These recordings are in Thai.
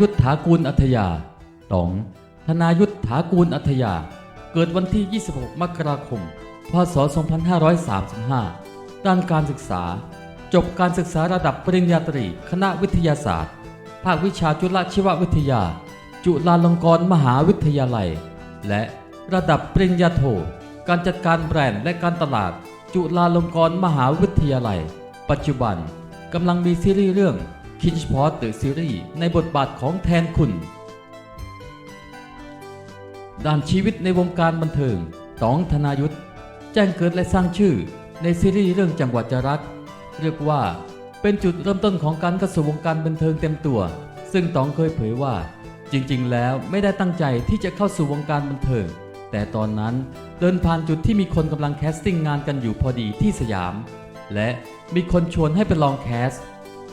ยุทธากูลอัธยาตอง ธนายุทธากูลอัธยา เกิดวันที่ 26 มกราคม พศ 2535 ด้านการศึกษา จบการศึกษาระดับปริญญาตรี คณะวิทยาศาสตร์ ภาควิชาจุลชีววิทยา จุฬาลงกรณ์มหาวิทยาลัย และระดับปริญญาโท การจัดการแบรนด์และการตลาด จุฬาลงกรณ์มหาวิทยาลัย ปัจจุบันกำลังมีซีรีส์เรื่อง k i n s p o r t The Series ในบทบาทของแทนคุณ ด้านชีวิตในวงการบันเทิงตองธนายุทธแจ้งเกิดและสร้างชื่อในซีรีส์เรื่องจังหวัดจรักเรียกว่าเป็นจุดเริ่มต้นของการเข้าสู่วงการบันเทิงเต็มตัว ซึ่งตองเคยเผยว่า จริงๆ แล้วไม่ได้ตั้งใจที่จะเข้าสู่วงการบันเทิง แต่ตอนนั้นเดินผ่านจุดที่มีคนกำลังแคสติ้งงานกันอยู่พอดีที่สยาม และมีคนชวนให้ไปลองแคส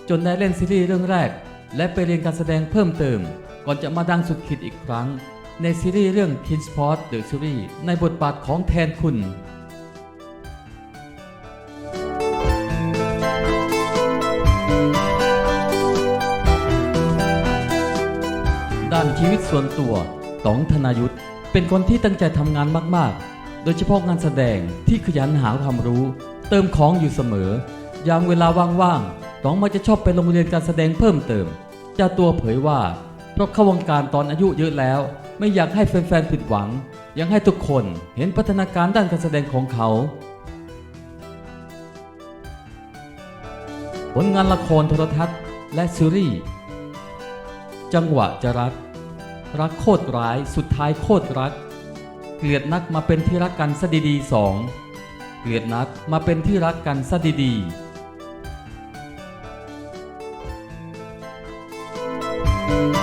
จนได้เล่นซีรีส์เรื่องแรก และไปเรียนการแสดงเพิ่มเติม ก่อนจะมาดังสุดขีดอีกครั้ง ในซีรีส์เรื่อง Kinsport The Series ในบทบาทของแทนคุณด้านชีวิตส่วนตัวต๋องธนายุทธเป็นคนที่ตั้งใจทำงานมาก ๆ โดยเฉพาะงานแสดงที่ขยันหาความรู้ เติมของอยู่เสมอ ยามเวลาว่าง ๆ ต๋องมักจะชอบไปโรงเรียนการแสดงเพิ่มเติม เจ้าตัวเผยว่าเพราะเข้าวงการตอนอายุเยอะแล้ว ไม่อยากให้แฟนๆผิดหวัง ยังให้ทุกคนเห็นพัฒนาการด้านการแสดงของเขา ผลงานละครโทรทัศน์ และซีรีส์จังหวะจะรัก รักโคตรร้ายสุดท้ายโคตรรัก เกลียดนักมาเป็นที่รักกันซะดีๆสองเกลียดนักมาเป็นที่รักกันซะดีๆ Thank you.